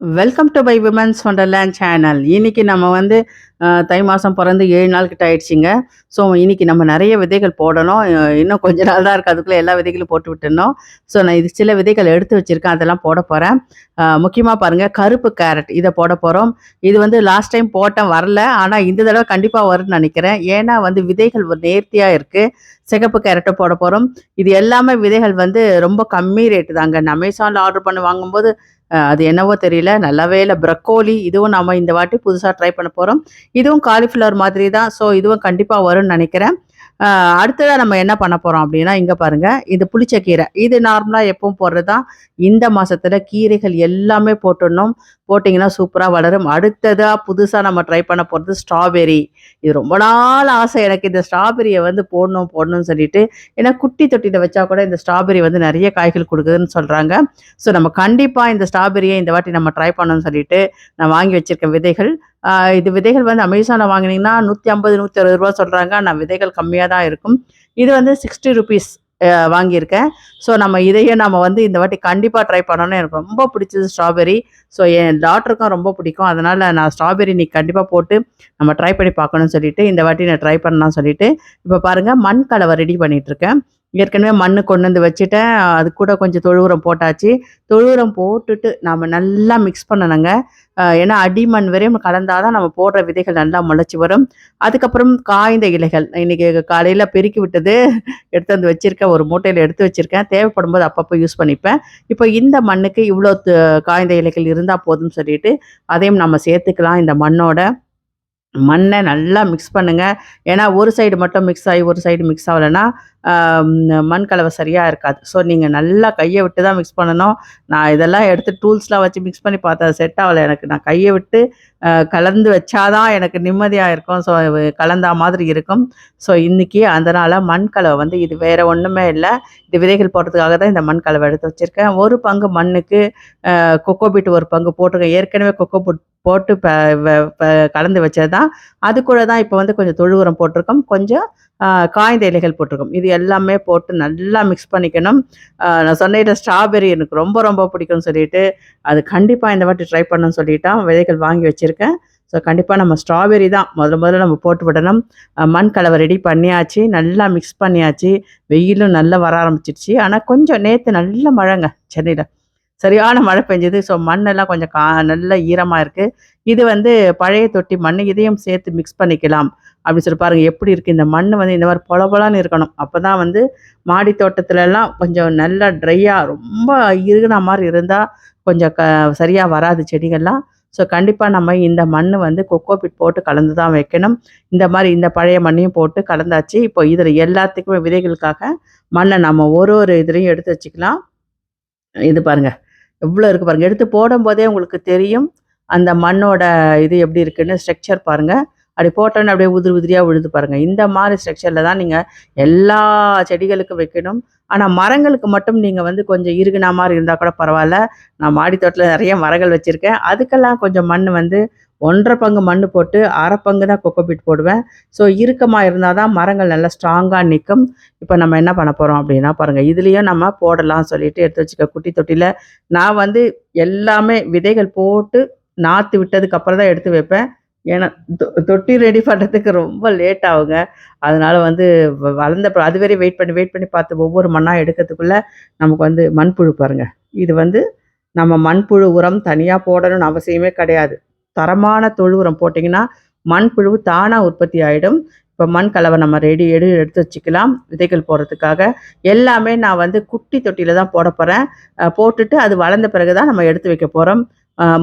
Welcome to by women's wonderland channel இன்னைக்கு நம்ம வந்து தை மாதம் பிறந்து ஏழு நாள் கிட்ட ஆயிடுச்சிங்க. ஸோ இன்றைக்கி நம்ம நிறைய விதைகள் போடணும். இன்னும் கொஞ்ச நாள் தான் இருக்குது அதுக்குள்ளே எல்லா விதைகளும் போட்டு விட்டுருந்தோம் ஸோ நான் இது சில விதைகள் எடுத்து வச்சுருக்கேன். அதெல்லாம் போட போகிறேன் முக்கியமாக பாருங்கள் கருப்பு கேரட் இதை போட போகிறோம் இது வந்து லாஸ்ட் டைம் போட்டேன் வரல. ஆனால் இந்த தடவை கண்டிப்பாக வரும்னு நினைக்கிறேன். ஏன்னா வந்து விதைகள் நேர்த்தியாக இருக்குது சிகப்பு கேரட்டை போட போகிறோம் இது எல்லாமே விதைகள் வந்து ரொம்ப கம்மி ரேட்டு தாங்க. அமேசானில் ஆர்டர் பண்ணி வாங்கும்போது அது என்னவோ தெரியல. நல்லாவே இல்லை. ப்ரக்கோலி இதுவும் நம்ம இந்த வாட்டி புதுசாக ட்ரை பண்ண போகிறோம் இதுவும் காலிஃப்ளவர் மாதிரி தான். ஸோ இதுவும் கண்டிப்பாக வரும்னு நினைக்கிறேன். அடுத்ததாக நம்ம என்ன பண்ண போகிறோம் அப்படின்னா இங்கே பாருங்கள் இது புளிச்சக்கீரை இது நார்மலாக எப்பவும் போடுறது? தான் இந்த மாதத்தில் கீரைகள் எல்லாமே போட்டுடணும். போட்டிங்கன்னா சூப்பராக வளரும். அடுத்ததாக புதுசாக நம்ம ட்ரை பண்ண போகிறது ஸ்ட்ராபெரி இது ரொம்ப நாள் ஆசை. எனக்கு இந்த ஸ்ட்ராபெரியை வந்து போடணும் போடணும்னு சொல்லிட்டு ஏன்னா குட்டி தொட்டியில் வச்சா கூட இந்த ஸ்ட்ராபெரி வந்து நிறைய காய்கள் கொடுக்குதுன்னு சொல்கிறாங்க ஸோ நம்ம கண்டிப்பாக இந்த ஸ்ட்ராபெரியை இந்த வாட்டி நம்ம ட்ரை பண்ணணும்னு சொல்லிட்டு நான் வாங்கி வச்சுருக்க விதைகள் இது விதைகள் வந்து அமேசானில் வாங்கினீங்கன்னா நூற்றி ஐம்பது நூற்றி அறுபது ரூபா சொல்கிறாங்க ஆனால் விதைகள் கம்மியாக தான் இருக்கும். இது வந்து சிக்ஸ்டி ருபீஸ் வாங்கியிருக்கேன். ஸோ நம்ம இதையே நம்ம வந்து இந்த வாட்டி கண்டிப்பாக ட்ரை பண்ணணும்னு எனக்கு ரொம்ப பிடிச்சது ஸ்ட்ராபெரி ஸோ என் டாட்டருக்கும் ரொம்ப பிடிக்கும். அதனால் நான் ஸ்ட்ராபெரி நீ கண்டிப்பாக போட்டு நம்ம ட்ரை பண்ணி பார்க்கணும்னு சொல்லிட்டு இந்த வாட்டி நான் ட்ரை பண்ணலாம்னு சொல்லிட்டு இப்போ பாருங்கள் மண் கலவை ரெடி பண்ணிகிட்ருக்கேன் ஏற்கனவே மண் கொண்டு வந்து வச்சுட்டேன். அது கூட கொஞ்சம் தொழு உரம் போட்டாச்சு. தொழு உரம் போட்டுட்டு நம்ம நல்லா மிக்ஸ் பண்ணணுங்க. ஏன்னா அடிமண் வரையும் கலந்தாதான் நம்ம போடுற விதைகள் நல்லா முளைச்சி வரும். அதுக்கப்புறம் காய்ந்த இலைகள். இன்னைக்கு காலையில் பெருக்கி விட்டது. எடுத்து வந்து வச்சுருக்கேன் ஒரு மூட்டையில் எடுத்து வச்சுருக்கேன். தேவைப்படும் போது அப்பப்போ யூஸ் பண்ணிப்பேன். இப்போ இந்த மண்ணுக்கு இவ்வளோ காய்ந்த இலைகள் இருந்தால் போதும்னு சொல்லிட்டு அதையும் நம்ம சேர்த்துக்கலாம். இந்த மண்ணோட மண்ணை நல்லா மிக்ஸ் பண்ணுங்க. ஏன்னா ஒரு சைடு மட்டும் மிக்ஸ் ஆகி ஒரு சைடு மிக்ஸ் ஆகலைன்னா மண் கலவை சரியாக இருக்காது. ஸோ நீங்கள் நல்லா கையை விட்டு தான் மிக்ஸ் பண்ணணும். நான் இதெல்லாம் எடுத்து டூல்ஸ்லாம் வச்சு மிக்ஸ் பண்ணி பார்த்தா செட் ஆகலை. எனக்கு நான் கையை விட்டு கலந்து வச்சாதான் எனக்கு நிம்மதியாக இருக்கும். ஸோ கலந்தா மாதிரி இருக்கும். ஸோ இன்றைக்கி அதனால் மண் கலவை வந்து இது வேறு ஒன்றுமே இல்லை. இது விதைகள் போடுறதுக்காக தான் இந்த மண் கலவை எடுத்து வச்சுருக்கேன். ஒரு பங்கு மண்ணுக்கு கொக்கோ பீட் ஒரு பங்கு போட்டிருக்கேன். ஏற்கனவே கொக்கோ பீட் போட்டு ப ப- கலந்து வச்சது தான் அது கூட தான் இப்போ வந்து கொஞ்சம் தொழு உரம் போட்டிருக்கோம். கொஞ்சம் காய்ந்த இலைகள் போட்டிருக்கோம். இது எல்லாமே போட்டு நல்லா மிக்ஸ் பண்ணிக்கணும். நான் சொன்ன ஸ்ட்ராபெரி எனக்கு ரொம்ப ரொம்ப பிடிக்கும்னு சொல்லிட்டு அது கண்டிப்பாக இந்த வாட்டி ட்ரை பண்ணணும்னு சொல்லிட்டான் விதைகள் வாங்கி வச்சுருக்கேன். ஸோ கண்டிப்பாக நம்ம ஸ்ட்ராபெரி தான் முதல்ல முதல்ல நம்ம போட்டு விடணும். மண் கலவை ரெடி பண்ணியாச்சு. நல்லா மிக்ஸ் பண்ணியாச்சு. வெயிலும் நல்லா வர ஆரம்பிச்சிருச்சு. ஆனால் கொஞ்சம் நேற்று நல்ல மழைங்க சென்னையில். சரியான மழை பெஞ்சது. ஸோ மண்ணெல்லாம் கொஞ்சம் கா நல்ல ஈரமாக இருக்குது இது வந்து பழைய தொட்டி மண் இதையும் சேர்த்து மிக்ஸ் பண்ணிக்கலாம். அப்படி சொல்லி பாருங்கள் எப்படி இருக்குது இந்த மண் வந்து இந்த மாதிரி பொலபொலான்னு இருக்கணும். அப்போ தான் வந்து மாடி தோட்டத்துலலாம் கொஞ்சம் நல்லா ட்ரையாக ரொம்ப இருகின மாதிரி இருந்தால் கொஞ்சம் க சரியாக வராது செடிகள்லாம். ஸோ கண்டிப்பாக நம்ம இந்த மண் வந்து கொக்கோ பிட் போட்டு கலந்து தான் வைக்கணும். இந்த மாதிரி இந்த பழைய மண்ணையும் போட்டு கலந்தாச்சு. இப்போ இதில் எல்லாத்துக்குமே விதைகளுக்காக மண்ணை நம்ம ஒரு ஒரு இதுலேயும் எடுத்து வச்சுக்கலாம். இது பாருங்க எவ்வளோ இருக்குது பாருங்கள் எடுத்து போடும்போதே உங்களுக்கு தெரியும் அந்த மண்ணோட இது எப்படி இருக்குன்னு ஸ்ட்ரக்சர் பாருங்கள் அப்படி போட்டோன்னு அப்படியே உதிரி உதிரியாக விழுது பாருங்கள் இந்த மாதிரி ஸ்ட்ரக்சரில் தான் நீங்கள் எல்லா செடிகளுக்கும் வைக்கணும். ஆனால் மரங்களுக்கு மட்டும் நீங்கள் வந்து கொஞ்சம் இருகுனா மாதிரி இருந்தால் கூட பரவாயில்ல. நான் மாடித்தோட்டத்தில் நிறைய மரங்கள் வச்சுருக்கேன். அதுக்கெல்லாம் கொஞ்சம் மண் வந்து ஒன்றரை பங்கு மண் போட்டு அரை பங்கு தான் கொக்கோபீட் போடுவேன். ஸோ இறுக்கமாக இருந்தால் தான் மரங்கள் நல்லா ஸ்ட்ராங்காக நிற்கும் இப்போ நம்ம என்ன பண்ண போகிறோம் அப்படின்னா பாருங்கள் இதுலேயும் நம்ம போடலாம் சொல்லிட்டு எடுத்து வச்சுக்க குட்டி தொட்டியில் நான் வந்து எல்லாமே விதைகள் போட்டு நாற்று விட்டதுக்கப்புறம் தான் எடுத்து வைப்பேன். ஏன்னா தொ- தொட்டி ரெடி பண்ணுறதுக்கு ரொம்ப லேட் ஆகுங்க. அதனால் வந்து வளர்ந்த அது வரை வெயிட் பண்ணி வெயிட் பண்ணி பார்த்து ஒவ்வொரு மண்ணாக எடுக்கிறதுக்குள்ளே நமக்கு வந்து மண்புழு பாருங்கள் இது வந்து நம்ம மண்புழு உரம் தனியாக போடணும்னு அவசியமே கிடையாது. தரமான தொழு உரம் போட்டிங்கன்னா மண்புழு தானாக உற்பத்தி ஆகிடும் இப்போ மண் கலவை நம்ம ரெடி எடு எடுத்து வச்சுக்கலாம். விதைகள் போடுறதுக்காக எல்லாமே நான் வந்து குட்டி தொட்டியில் தான் போட போகிறேன் போட்டுட்டு அது வளர்ந்த பிறகு தான் நம்ம எடுத்து வைக்க போகிறோம்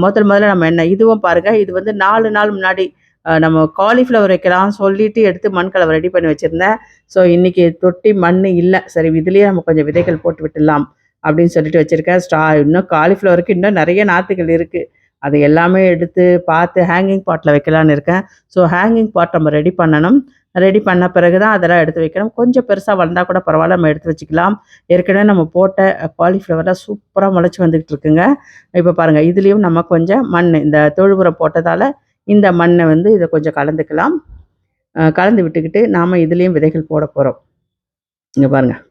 முதல் முதல்ல நம்ம என்ன இதுவும் பாருங்கள் இது வந்து நாலு நாள் முன்னாடி நம்ம காலிஃப்ளவர் வைக்கலாம் சொல்லிட்டு எடுத்து மண் கலவை ரெடி பண்ணி வச்சுருந்தேன். ஸோ இன்றைக்கி தொட்டி மண் இல்லை. சரி இதுலேயே நம்ம கொஞ்சம் விதைகள் போட்டு விட்டுடலாம் அப்படின்னு சொல்லிட்டு வச்சுருக்கேன். ஸ்டா இன்னும் காலிஃப்ளவருக்கு இன்னும் நிறைய நாற்றுகள் இருக்குது அது எல்லாமே எடுத்து பார்த்து ஹேங்கிங் பாட்டில் வைக்கலான்னு இருக்கேன். ஸோ ஹேங்கிங் பாட் நம்ம ரெடி பண்ணணும். ரெடி பண்ண பிறகு தான் அதெல்லாம் எடுத்து வைக்கணும். கொஞ்சம் பெருசாக வளர்ந்தால் கூட பரவாயில்ல நம்ம எடுத்து வச்சுக்கலாம். ஏற்கனவே நம்ம போட்ட காலிஃப்ளவர்லாம் சூப்பராக முளைச்சி வந்துக்கிட்டு இருக்குங்க. இப்போ பாருங்கள் இதுலேயும் நம்ம கொஞ்சம் மண் இந்த தொழுபுரம் போட்டதால் இந்த மண்ணை வந்து இதை கொஞ்சம் கலந்துக்கலாம். கலந்து விட்டுக்கிட்டு நாம் இதுலேயும் விதைகள் போட போகிறோம் இங்கே பாருங்கள்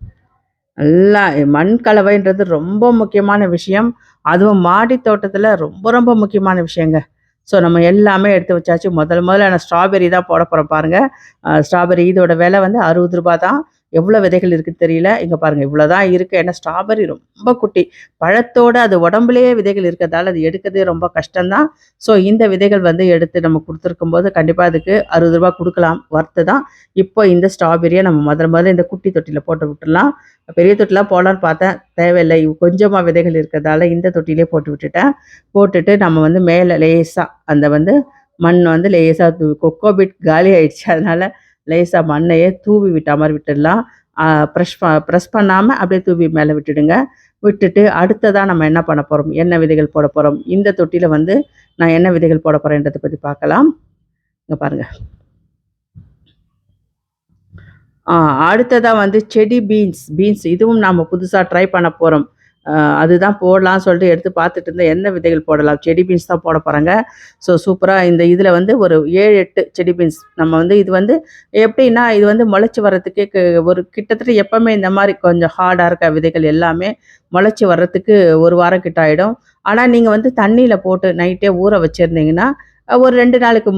நல்லா மண் கலவைன்றது ரொம்ப முக்கியமான விஷயம். அதுவும் மாடி தோட்டத்தில் ரொம்ப ரொம்ப முக்கியமான விஷயங்க. ஸோ நம்ம எல்லாமே எடுத்து வச்சாச்சு. முதல் முதல்ல நான் ஸ்ட்ராபெர்ரி தான் போட போகிறோம் பாருங்கள் ஸ்ட்ராபெரி ஸ்ட்ராபெர்ரி இதோட விலை வந்து அறுபது ரூபா தான். எவ்வளோ விதைகள் இருக்குன்னு தெரியல. இங்கே பாருங்கள் இவ்வளோ தான் இருக்குது ஏன்னா ஸ்ட்ராபெர்ரி ரொம்ப குட்டி. பழத்தோடு அது உடம்புலயே விதைகள் இருக்கிறதால அது எடுக்கிறதே ரொம்ப கஷ்டம் தான். ஸோ இந்த விதைகள் வந்து எடுத்து நம்ம கொடுத்துருக்கும் போது கண்டிப்பாக அதுக்கு அறுபது ரூபா கொடுக்கலாம் ஒர்த்து தான். இப்போ இந்த ஸ்ட்ராபெரியை நம்ம முதல்ல முதல்ல இந்த குட்டி தொட்டியில் போட்டு விட்டுடலாம் பெரிய தொட்டிலாம் போடலான்னு பார்த்தேன். தேவையில்லை கொஞ்சமாக விதைகள் இருக்கிறதால இந்த தொட்டிலே போட்டு விட்டுட்டேன். போட்டுட்டு நம்ம வந்து மேலே லேசாக அந்த வந்து மண் வந்து லேசாக கொக்கோபிட் கொக்கோ காலி ஆயிடுச்சு. அதனால லேசாக மண்ணையே தூவி விட்டு அமர் விட்டுடலாம். ப்ரெஷ் ப்ரெஸ் பண்ணாமல் அப்படியே தூவி மேலே விட்டுடுங்க. விட்டுட்டு அடுத்ததாக நம்ம என்ன பண்ண போகிறோம் என்ன விதைகள் போட போகிறோம் இந்த தொட்டியில் வந்து நான் என்ன விதைகள் போட போகிறேன்றதை பற்றி பார்க்கலாம். இங்கே பாருங்கள் அடுத்ததாக வந்து செடி பீன்ஸ் பீன்ஸ் இதுவும் நாம் புதுசாக ட்ரை பண்ண போகிறோம் அதுதான் போடலாம்னு சொல்லிட்டு எடுத்து பார்த்துட்டு இருந்தேன். என்ன விதைகள் போடலாம்? செடி பீன்ஸ் தான் போட போகிறாங்க ஸோ சூப்பராக இந்த இதில் வந்து ஒரு 7, 8 செடி பீன்ஸ் நம்ம வந்து இது வந்து எப்படின்னா, இது வந்து முளைச்சி வர்றதுக்கு ஒரு கிட்டத்தட்ட எப்பவுமே இந்த மாதிரி கொஞ்சம் ஹார்டாக இருக்க விதைகள் எல்லாமே முளைச்சி வர்றதுக்கு ஒரு வாரம் கிட்ட ஆகிடும் ஆனால் நீங்கள் வந்து தண்ணியில் போட்டு நைட்டே ஊற வச்சிருந்தீங்கன்னா, ஒரு ரெண்டு நாளுக்கு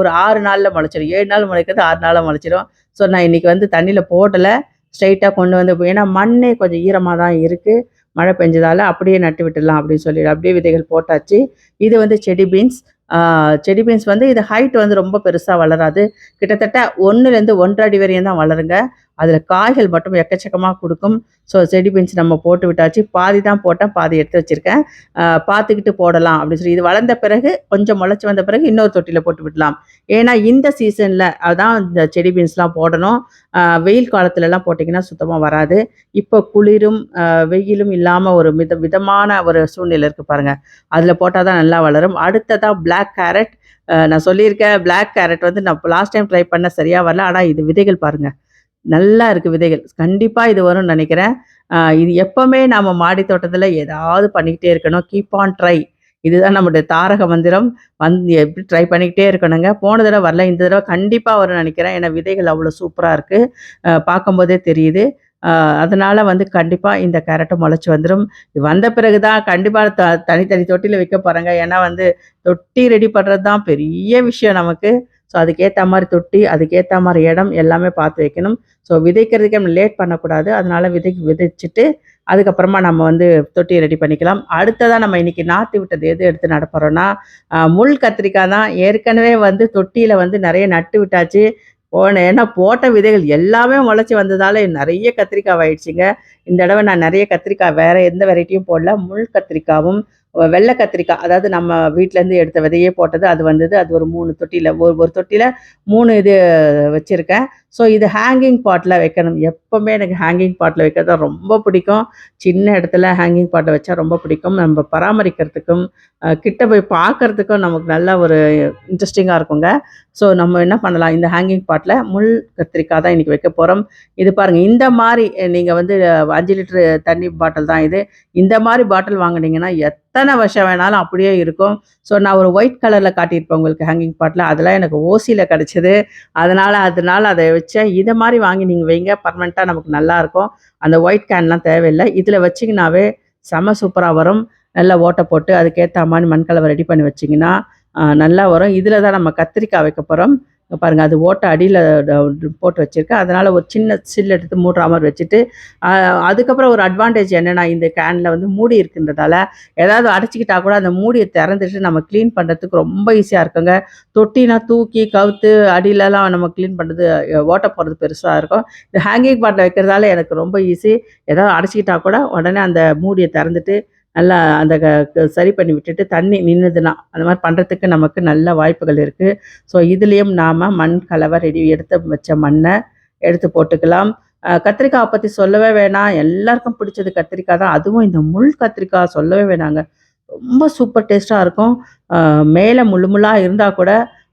ஒரு ஆறு நாளில் முளைச்சிடும் ஏழு நாள் முளைக்கிறது ஆறு நாளில் முளைச்சிடும் ஸோ நான் இன்னைக்கு வந்து தண்ணியில் போடலை. ஸ்ட்ரைட்டாக கொண்டு வந்து ஏன்னா மண்ணே கொஞ்சம் ஈரமாக தான் இருக்குது மழை பெஞ்சதால அப்படியே நட்டு விட்டுடலாம் அப்படின்னு சொல்லி அப்படியே விதைகள் போட்டாச்சு. இது வந்து செடி பீன்ஸ். செடி பீன்ஸ் வந்து இது ஹைட் வந்து ரொம்ப பெருசாக வளராது. கிட்டத்தட்ட 1லேருந்து 1 1/2 அடி வரையும் தான் வளருங்க. அதில் காய்கள் மட்டும் எக்கச்சக்கமாக கொடுக்கும் ஸோ செடி பீன்ஸ் நம்ம போட்டு விட்டாச்சு. பாதி தான் போட்டேன். பாதி எடுத்து வச்சுருக்கேன் பார்த்துக்கிட்டு போடலாம் அப்படின்னு சொல்லி இது வளர்ந்த பிறகு கொஞ்சம் முளைச்சி வந்த பிறகு இன்னொரு தொட்டியில் போட்டு விடலாம். ஏன்னா இந்த சீசனில் அதான் இந்த செடி பீன்ஸ்லாம் போடணும். வெயில் காலத்துலலாம் போட்டிங்கன்னா சுத்தமாக வராது. இப்போ குளிரும், வெயிலும் இல்லாமல் ஒரு மித விதமான ஒரு சூழ்நிலை இருக்குது பாருங்கள் அதில் போட்டால் தான் நல்லா வளரும். அடுத்ததாக பிளாக் கேரட். நான் சொல்லியிருக்கேன் பிளாக் கேரட் வந்து நான் லாஸ்ட் டைம் ட்ரை பண்ண சரியாக வரல. ஆனால் இது விதைகள் பாருங்கள் நல்லா இருக்குது விதைகள். கண்டிப்பாக இது வரும்னு நினைக்கிறேன் இது எப்போவுமே நம்ம மாடி தோட்டத்தில் ஏதாவது பண்ணிக்கிட்டே இருக்கணும். Keep on try. இதுதான் நம்முடைய தாரக மந்திரம். வந்து எப்படி ட்ரை பண்ணிக்கிட்டே இருக்கணுங்க. போன தடவை வரல. இந்த தடவை கண்டிப்பாக வரும்னு நினைக்கிறேன் ஏன்னா விதைகள் அவ்வளோ சூப்பராக இருக்குது பார்க்கும்போதே தெரியுது. அதனால் வந்து கண்டிப்பாக இந்த கேரட்டும் முளைச்சி வந்துடும் வந்த பிறகு தான் கண்டிப்பாக த தனித்தனி தொட்டியில் வைக்க போகிறாங்க ஏன்னா வந்து தொட்டி ரெடி பண்ணுறது தான் பெரிய விஷயம் நமக்கு. ஸோ அதுக்கேற்ற மாதிரி தொட்டி, அதுக்கேற்ற மாதிரி இடம் எல்லாமே பார்த்து வைக்கணும். ஸோ விதைக்கிறதுக்கே நம்ம லேட் பண்ணக்கூடாது. அதனால விதை விதைச்சிட்டு அதுக்கப்புறமா நம்ம வந்து தொட்டியை ரெடி பண்ணிக்கலாம். அடுத்ததாக நம்ம இன்றைக்கி நாற்று விட்டது எது எடுத்து நடப்புறோன்னா முள் கத்திரிக்காய் தான். ஏற்கனவே வந்து தொட்டியில் வந்து நிறைய நட்டு விட்டாச்சு. போன ஏன்னா போட்ட விதைகள் எல்லாமே முளைச்சி வந்ததால் நிறைய கத்திரிக்காய் ஆயிடுச்சுங்க. இந்த தடவை நான் நிறைய கத்திரிக்காய் வேறு எந்த வெரைட்டியும் போடல. முள் கத்திரிக்காவும், வெள்ளை கத்திரிக்காய் அதாவது நம்ம வீட்டிலேருந்து எடுத்த விதையே போட்டது அது வந்தது. அது ஒரு மூணு தொட்டியில் ஒரு ஒரு தொட்டியில் மூணு இது வச்சுருக்கேன் ஸோ இது ஹேங்கிங் பாட்டில் வைக்கணும். எப்போவுமே எனக்கு ஹேங்கிங் பாட்டில் வைக்கிறது தான் ரொம்ப பிடிக்கும். சின்ன இடத்துல ஹேங்கிங் பாட்டை வச்சா ரொம்ப பிடிக்கும். நம்ம பராமரிக்கிறதுக்கும், கிட்ட போய் பார்க்கறதுக்கும் நமக்கு நல்ல ஒரு இன்ட்ரெஸ்டிங்காக இருக்குங்க. ஸோ நம்ம என்ன பண்ணலாம், இந்த ஹேங்கிங் பாட்டில் முள் கத்திரிக்காய் தான் இன்றைக்கி வைக்க போகிறோம் இது பாருங்கள் இந்த மாதிரி நீங்கள் வந்து அஞ்சு லிட்ரு தண்ணி பாட்டில் தான் இது. இந்த மாதிரி பாட்டில் வாங்குனீங்கன்னா, எத்தனை வருஷம் வேணாலும் அப்படியே இருக்கும். ஸோ நான் ஒரு ஒயிட் கலரில் காட்டியிருப்பேன் உங்களுக்கு ஹேங்கிங் பாட்டில் அதெல்லாம் எனக்கு ஓசியில் கிடச்சிது அதனால் அதனால் அதை வச்சு வச்சேன். இத மாதிரி வாங்கி நீங்க வைங்க. பர்மனெண்ட்டாக நமக்கு நல்லாயிருக்கும் அந்த ஒயிட் கேன்லாம் தேவையில்ல. இதில் வச்சீங்கன்னாவே செம சூப்பரா வரும். நல்லா ஓட்டை போட்டு அதுக்கேற்ற மாதிரி மண்கலவை ரெடி பண்ணி வச்சீங்கன்னா, நல்லா வரும். இதில் தான் நம்ம கத்திரிக்காய் வைக்க போறோம். இங்கே பாருங்கள் அது ஓட்ட அடியில் போட்டு வச்சுருக்கேன் அதனால் ஒரு சின்ன சில் எடுத்து மூடுற மாதிரி வச்சுட்டு, அதுக்கப்புறம் ஒரு அட்வான்டேஜ் என்னென்னா இந்த கேனில் வந்து மூடி இருக்குன்றதால, ஏதாவது அடைச்சிக்கிட்டா கூட அந்த மூடியை திறந்துட்டு நம்ம க்ளீன் பண்ணுறதுக்கு ரொம்ப ஈஸியாக இருக்குங்க. தொட்டினா தூக்கி கவுத்து அடியிலலாம் நம்ம க்ளீன் பண்ணுறது ஓட்ட போடுறது பெருசாக இருக்கும். இந்த ஹேங்கிங் பாட்டில் வைக்கிறதால எனக்கு ரொம்ப ஈஸி. ஏதாவது அடைச்சிக்கிட்டா கூட உடனே அந்த மூடியை திறந்துட்டு, நல்லா அந்த க சரி பண்ணி விட்டுட்டு தண்ணி நின்றுதுன்னா அந்த மாதிரி பண்ணுறதுக்கு நமக்கு நல்ல வாய்ப்புகள் இருக்குது ஸோ இதுலேயும் நாம் மண் கலவை ரெடி எடுத்து வச்ச மண்ணை எடுத்து போட்டுக்கலாம். கத்திரிக்காவை பற்றி சொல்லவே வேணாம். எல்லாருக்கும் பிடிச்சது கத்திரிக்காய் தான். அதுவும் இந்த முள் கத்திரிக்காய் சொல்லவே வேணாங்க. ரொம்ப சூப்பர் டேஸ்ட்டாக இருக்கும். மேலே மேல முள்ளு முள்ளா கூட,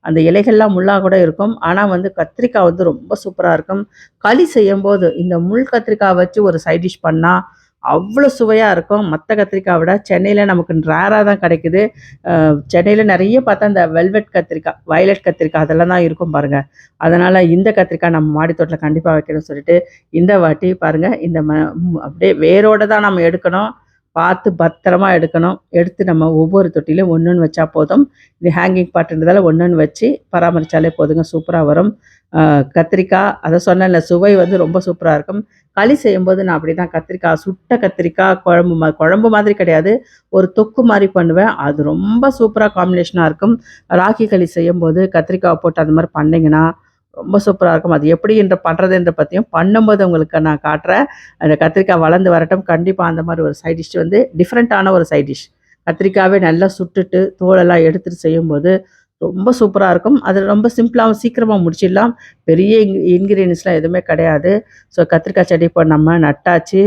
அந்த இலைகள்லாம் முள்ளாக கூட இருக்கும். ஆனால் வந்து கத்திரிக்காய் வந்து ரொம்ப சூப்பராக இருக்கும். களி செய்யும்போது இந்த முள் கத்திரிக்காய் வச்சு ஒரு சைட் டிஷ் பண்ணால் அவ்வளோ சுவையாக இருக்கும். மற்ற கத்திரிக்காய் விட சென்னையில் நமக்கு ரேராக தான் கிடைக்குது. சென்னையில் நிறைய பார்த்தா இந்த வெல்வெட் கத்திரிக்காய், வயலட் கத்திரிக்காய் அதெல்லாம் தான் இருக்கும் பாருங்கள் அதனால் இந்த கத்திரிக்காய் நம்ம மாடித்தோட்டில் கண்டிப்பாக வைக்கணும்னு சொல்லிட்டு, இந்த வாட்டி பாருங்கள் இந்த ம அப்படியே வேரோட தான் நம்ம எடுக்கணும். பார்த்து பத்திரமா எடுக்கணும். எடுத்து நம்ம ஒவ்வொரு தொட்டிலையும் ஒன்று ஒன்று வச்சா போதும். இது ஹேங்கிங் பாட்டுன்றதால ஒன்று ஒன்று வச்சு பராமரித்தாலே போதுங்க. சூப்பராக வரும். கத்திரிக்காய் அதை சொன்னேன்ல சுவை வந்து ரொம்ப சூப்பராக இருக்கும். களி செய்யும்போது நான் அப்படிதான் கத்திரிக்காய் சுட்ட கத்திரிக்காய் குழம்பு மா குழம்பு மாதிரி கிடையாது. ஒரு தொக்கு மாதிரி பண்ணுவேன். அது ரொம்ப சூப்பராக காம்பினேஷனாக இருக்கும். ராகி களி செய்யும்போது கத்திரிக்காய் போட்டு அந்த மாதிரி பண்ணிங்கன்னா ரொம்ப சூப்பராக இருக்கும். அது எப்படி என்று பண்ணுறதுன்ற பற்றியும் பண்ணும்போது உங்களுக்கு நான் காட்டுறேன். அந்த கத்திரிக்காய் வளர்ந்து வரட்டும். கண்டிப்பாக அந்த மாதிரி ஒரு சைட் டிஷ் வந்து டிஃப்ரெண்ட்டான ஒரு சைட் டிஷ். கத்திரிக்காவே நல்லா சுட்டுட்டு, தோலெல்லாம் எடுத்துட்டு செய்யும்போது ரொம்ப சூப்பராக இருக்கும். அது ரொம்ப சிம்பிளாகவும் சீக்கிரமாக முடிச்சிடலாம். பெரிய இன் இன்கிரீடியன்ட்ஸ்லாம் எதுவுமே கிடையாது. ஸோ கத்திரிக்காய் செடி இப்போ நம்ம நட்டாச்சு.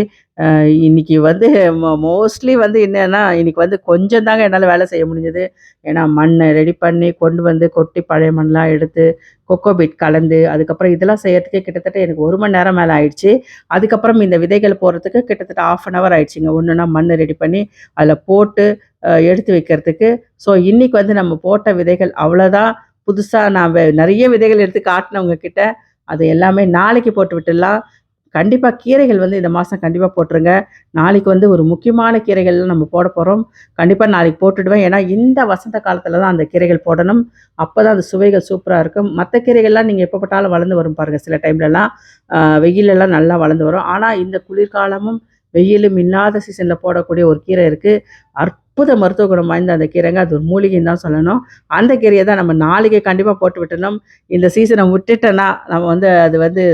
இன்னைக்கு வந்து மோ மோஸ்ட்லி வந்து என்னன்னா, இன்னைக்கு வந்து கொஞ்சம் தாங்க என்னால் வேலை செய்ய முடிஞ்சது. ஏன்னா மண்ணை ரெடி பண்ணி கொண்டு வந்து கொட்டி பழைய மண்லாம் எடுத்து, கொக்கோ பீட் கலந்து, அதுக்கப்புறம் இதெல்லாம் செய்யறதுக்கே கிட்டத்தட்ட எனக்கு ஒரு மணி நேரம் மேலே ஆயிடுச்சு. அதுக்கப்புறம் இந்த விதைகள் போடுறதுக்கு கிட்டத்தட்ட 1/2 அன் ஹவர் ஆயிடுச்சுங்க. ஒன்றுனா மண்ணை ரெடி பண்ணி, அதில் போட்டு எடுத்து வைக்கிறதுக்கு. ஸோ இன்னைக்கு வந்து நம்ம போட்ட விதைகள் அவ்வளோதான். புதுசாக நான் நிறைய விதைகள் எடுத்து காட்டினவங்க கிட்ட அது எல்லாமே நாளைக்கு போட்டு விட்டுடலாம். கண்டிப்பாக கீரைகள் வந்து இந்த மாதம் கண்டிப்பாக போட்டுருங்க. நாளைக்கு வந்து ஒரு முக்கியமான கீரைகள்லாம் நம்ம போட போகிறோம் கண்டிப்பாக நாளைக்கு போட்டுடுவேன். ஏன்னா இந்த வசந்த காலத்தில் தான் அந்த கீரைகள் போடணும். அப்போ தான் அந்த சுவைகள் சூப்பராக இருக்கும். மற்ற கீரைகள்லாம் நீங்கள் எப்போ போட்டாலும் வளர்ந்து வரும் பாருங்கள் சில டைம்லலாம். வெயிலெல்லாம் நல்லா வளர்ந்து வரும். ஆனால் இந்த குளிர்காலமும், வெயிலும் இல்லாத சீசனில் போடக்கூடிய ஒரு கீரை இருக்குது அற்புத மருத்துவ குணம் வாய்ந்த அந்த கீரைங்க. அது ஒரு மூலிகைன்னு தான் சொல்லணும். அந்த கீரையை தான் நம்ம நாளைக்கு கண்டிப்பாக போட்டு விட்டணும் இந்த சீசனை விட்டுட்டோன்னா நம்ம வந்து அது வந்து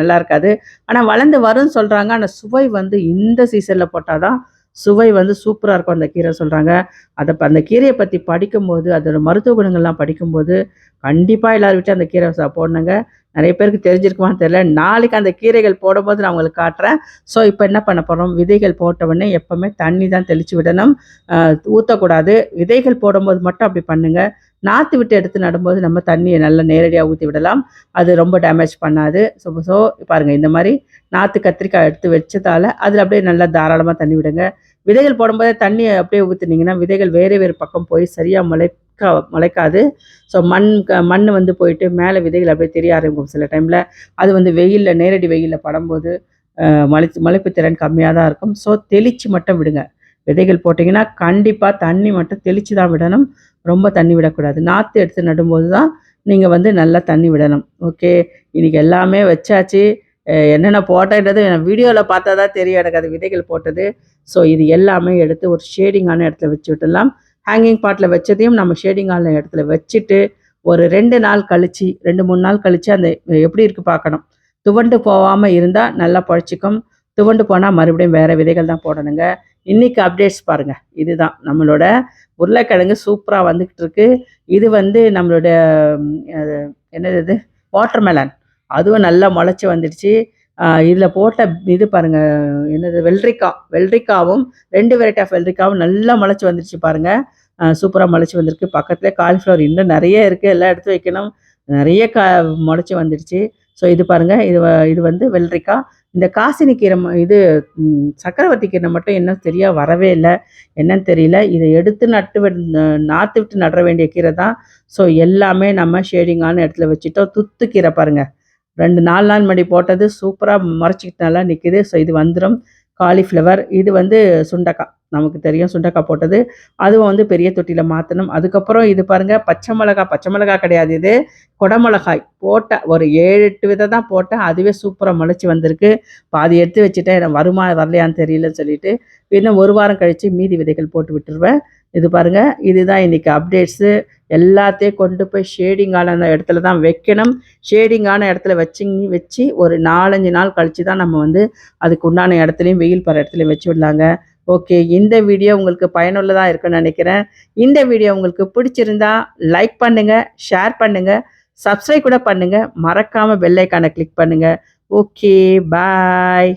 நல்லா இருக்காது. ஆனால் வளர்ந்து வரும்னு சொல்கிறாங்க ஆனால் சுவை வந்து இந்த சீசனில் போட்டால் தான் சுவை வந்து சூப்பராக இருக்கும் அந்த கீரை சொல்கிறாங்க அதை ப அந்த கீரையை பற்றி படிக்கும்போது, அதோட மருத்துவ குணங்கள்லாம் படிக்கும்போது, கண்டிப்பாக எல்லோரும் வீட்லயும் அந்த கீரை போடணுங்க. நிறைய பேருக்கு தெரிஞ்சிருக்குமான்னு தெரியல. நாளைக்கு அந்த கீரைகள் போடும்போது நான் உங்களுக்கு காட்டுறேன். ஸோ இப்போ என்ன பண்ண போகிறோம் விதைகள் போட்ட உடனே தண்ணி தான் தெளித்து விடணும். ஊற்றக்கூடாது விதைகள் போடும்போது மட்டும் அப்படி பண்ணுங்க. நாற்று விட்டு எடுத்து நடும்போது நம்ம தண்ணியை நல்லா நேரடியாக ஊற்றி விடலாம். அது ரொம்ப டேமேஜ் பண்ணாது. ஸோ ஸோ பாருங்கள் இந்த மாதிரி நாற்று கத்திரிக்காய் எடுத்து வச்சதால, அதில் அப்படியே நல்லா தாராளமாக தண்ணி விடுங்க. விதைகள் போடும்போதே தண்ணியை அப்படியே ஊற்றுனீங்கன்னா விதைகள் வேறு வேறு பக்கம் போய் சரியாக முளைக்க முளைக்காது. ஸோ மண் க வந்து போயிட்டு மேலே விதைகள் அப்படியே தெரிய ஆரம்பிக்கும் சில டைமில் அது வந்து வெயிலில் நேரடி வெயிலில் படும்போது, மலை மலைப்பு முளைப்பு திறன் கம்மியாக தான் இருக்கும். ஸோ தெளிச்சு மட்டும் விடுங்க. விதைகள் போட்டிங்கன்னா கண்டிப்பாக தண்ணி மட்டும் தெளிச்சு தான் விடணும். ரொம்ப தண்ணி விடக்கூடாது. நாற்று எடுத்து நடும்போது தான் நீங்கள் வந்து நல்லா தண்ணி விடணும். ஓகே. இன்றைக்கி எல்லாமே வச்சாச்சு. என்னென்ன போட்டேன்றது எனக்கு வீடியோவில் பார்த்தா தான் தெரியும் எனக்கு அது விதைகள் போட்டது. ஸோ இது எல்லாமே எடுத்து ஒரு ஷேடிங்கான இடத்துல வச்சு விட்டுடலாம். ஹேங்கிங் பாட்டில் வச்சதையும் நம்ம ஷேடிங்கான இடத்துல வச்சுட்டு, ஒரு ரெண்டு நாள் கழிச்சு 2, 3 நாள் கழித்து அந்த எப்படி இருக்குது பார்க்கணும். துவண்டு போகாமல் இருந்தால் நல்லா பழச்சிக்கும் துவண்டு போனால் மறுபடியும் வேறு விதைகள் தான் போடணுங்க. இன்னைக்கு அப்டேட்ஸ் பாருங்க. இதுதான் நம்மளோட உருளைக்கிழங்கு சூப்பராக வந்துக்கிட்டு இருக்கு. இது வந்து நம்மளோட என்னது இது? வாட்டர்மெலன். அதுவும் நல்லா முளைச்சி வந்துடுச்சு. இதில் போட்ட இது பாருங்க என்னது வெள்ளரிக்காய் வெள்ளரிக்காவும் ரெண்டு வெரைட்டி ஆஃப் வெள்ளரிக்காவும் நல்லா முளைச்சி வந்துடுச்சு பாருங்க. சூப்பராக முளைச்சி வந்திருக்கு. பக்கத்திலே காலிஃப்ளவர் இன்னும் நிறைய இருக்குது எல்லாம் எடுத்து வைக்கணும். நிறைய கா முளைச்சி வந்துடுச்சு. ஸோ இது பாருங்கள் இது வ இது வந்து வெள்ளரிக்கா. இந்த காசினி கீரை ம இது சக்கரவர்த்தி கீரை மட்டும் இன்னும் சரியா வரவே இல்லை என்னன்னு தெரியல. இதை எடுத்து நட்டு நாற்று விட்டு நட வேண்டிய கீரை தான். ஸோ எல்லாமே நம்ம ஷேடிங்கான இடத்துல வச்சுட்டோம். துத்து கீரை பாருங்கள் ரெண்டு நாலு நாள் மணி போட்டது சூப்பராக முறைச்சிக்கிட்டு நல்லா நிற்கிது ஸோ இது வந்துடும் காலிஃப்ளவர் இது வந்து சுண்டக்காய் நமக்கு தெரியும் சுண்டக்காய் போட்டது. அதுவும் வந்து பெரிய தொட்டியில் மாற்றணும் அதுக்கப்புறம் இது பாருங்கள் பச்சை மிளகா பச்சை மிளகாய் கிடையாது இது. குடமிளகாய். போட்ட ஒரு 7, 8 விதை தான் போட்டேன். அதுவே சூப்பராக முளைச்சி வந்திருக்கு. பாதி எடுத்து வச்சுட்டேன். எனக்கு வருமா வரலையான்னு தெரியலன்னு சொல்லிட்டு. இன்னும் ஒரு வாரம் கழித்து மீதி விதைகள் போட்டு விட்டுருவேன். இது பாருங்கள் இதுதான் இன்னைக்கு அப்டேட்ஸு. எல்லாத்தையும் கொண்டு போய் ஷேடிங்கான இடத்துல தான் வைக்கணும். ஷேடிங்கான இடத்துல வச்சிங் வச்சு ஒரு 4, 5 நாள் கழிச்சு தான் நம்ம வந்து அதுக்கு உண்டான இடத்துலையும் வெயில் படுற இடத்துலையும் வச்சு விடலாங்க. ஓகே. இந்த வீடியோ உங்களுக்கு பயனுள்ளதாக இருக்குன்னு நினைக்கிறேன் இந்த வீடியோ உங்களுக்கு பிடிச்சிருந்தா லைக் பண்ணுங்கள் ஷேர் பண்ணுங்கள் சப்ஸ்கிரைப் கூட பண்ணுங்கள் மறக்காமல் பெல் கிளிக் பண்ணுங்கள் ஓகே. பாய்.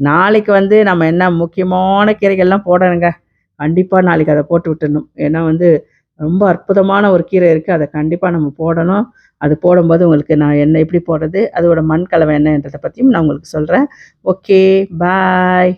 நாளைக்கு வந்து நம்ம என்ன முக்கியமான கீரைகள்லாம் போடணுங்க. கண்டிப்பாக நாளைக்கு அதை போட்டு விட்டுடணும். ஏன்னா வந்து ரொம்ப அற்புதமான ஒரு கீரை இருக்குது அதை கண்டிப்பாக நம்ம போடணும். அது போடும்போது உங்களுக்கு நான் என்ன எப்படி போடுறது, அதோட மண் கலவை என்னன்றதை பற்றியும் நான் உங்களுக்கு சொல்கிறேன் ஓகே. பாய்.